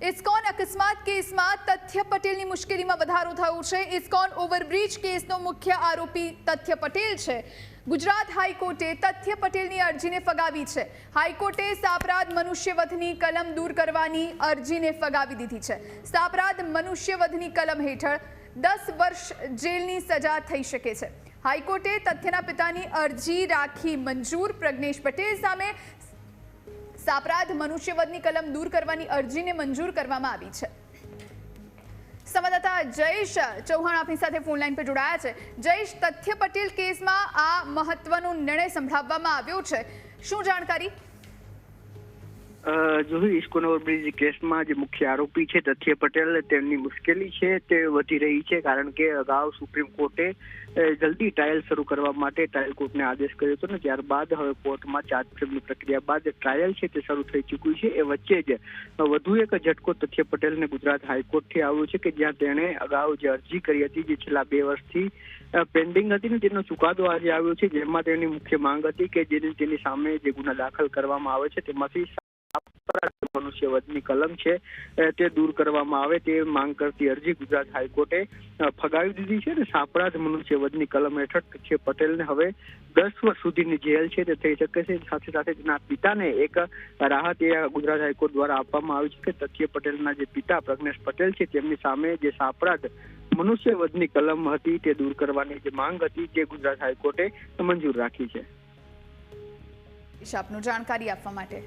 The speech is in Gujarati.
ઇસ્કોન અકસ્માત કેસમાં તથ્ય પટેલની મુશ્કેલીમાં વધારો થયો છે. ઇસ્કોન ઓવરબ્રિજ કેસનો મુખ્ય આરોપી તથ્ય પટેલ છે. ગુજરાત હાઈકોર્ટે તથ્ય પટેલની અરજીને ફગાવી છે. હાઈકોર્ટે સાપરાધ મનુષ્યવધની કલમ દૂર કરવાની અરજીને ફગાવી દીધી છે. સાપરાધ મનુષ્યવધની કલમ હેઠળ દસ વર્ષ જેલની સજા થઈ શકે છે. હાઈકોર્ટે તથ્યના પિતાની અરજી રાખી મંજૂર પ્રજ્ઞેશ પટેલ સામે સાપરાધ મનુષ્યવધની કલમ દૂર કરવાની અરજીને મંજૂર કરવામાં આવી છે. સંવાદદાતા જયેશ ચૌહાણ આપની સાથે ફોન લાઈન પર જોડાયા છે. જયેશ, તથ્ય પટેલ કેસમાં આ મહત્વનો નિર્ણય સંભળાવવામાં આવ્યો છે. શું જાણકારી? જોયું ઇસ્કોન ઓવરબ્રિજ કેસમાં જે મુખ્ય આરોપી છે તથ્ય પટેલ, તેમની મુશ્કેલી છે, તે વધી રહી છે, કારણ કે અગાઉ સુપ્રીમ કોર્ટે જલ્દી ટ્રાયલ શરૂ કરવા માટે ટ્રાયલ કોર્ટને આદેશ કર્યો હતો ને ત્યારબાદ હવે કોર્ટમાં ચાર્જફ્રેમની પ્રક્રિયા બાદ ટ્રાયલ છે તે શરૂ થઈ ચૂક્યું છે. એ વચ્ચે જ વધુ એક ઝટકો તથ્ય પટેલને ગુજરાત હાઈકોર્ટથી આવ્યો છે કે જ્યાં તેણે અગાઉ જે અરજી કરી હતી, જે છેલ્લા બે વર્ષથી પેન્ડિંગ હતી ને તેનો ચુકાદો આજે આવ્યો છે, જેમાં તેની મુખ્ય માંગ હતી કે જેની તેની સામે જે ગુના દાખલ કરવામાં આવે છે, તેમાંથી અપરાધ મનુષ્યવધની કલમ છે તે દૂર કરવામાં આવે તે માંગ કરતી અરજી ગુજરાત હાઈકોર્ટે ફગાવી દીધી છે અને સાપરાધ મનુષ્યવધની કલમ હેઠળ તથ્ય પટેલને હવે દસ વર્ષ સુધીની જેલ છે તે થઈ શકે છે. સાથે સાથે તેના પિતાને એક રાહત એ ગુજરાત હાઈકોર્ટ દ્વારા આપવામાં આવી છે કે તથ્ય પટેલના જે પિતા પ્રજ્ઞેશ પટેલ છે તેમની સામે જે સાપરાધ મનુષ્યવધની કલમ હતી તે દૂર કરવાની જે માંગ હતી તે ગુજરાત હાઈકોર્ટે મંજૂર રાખી છે. આપનું જાણકારી આપવા માટે.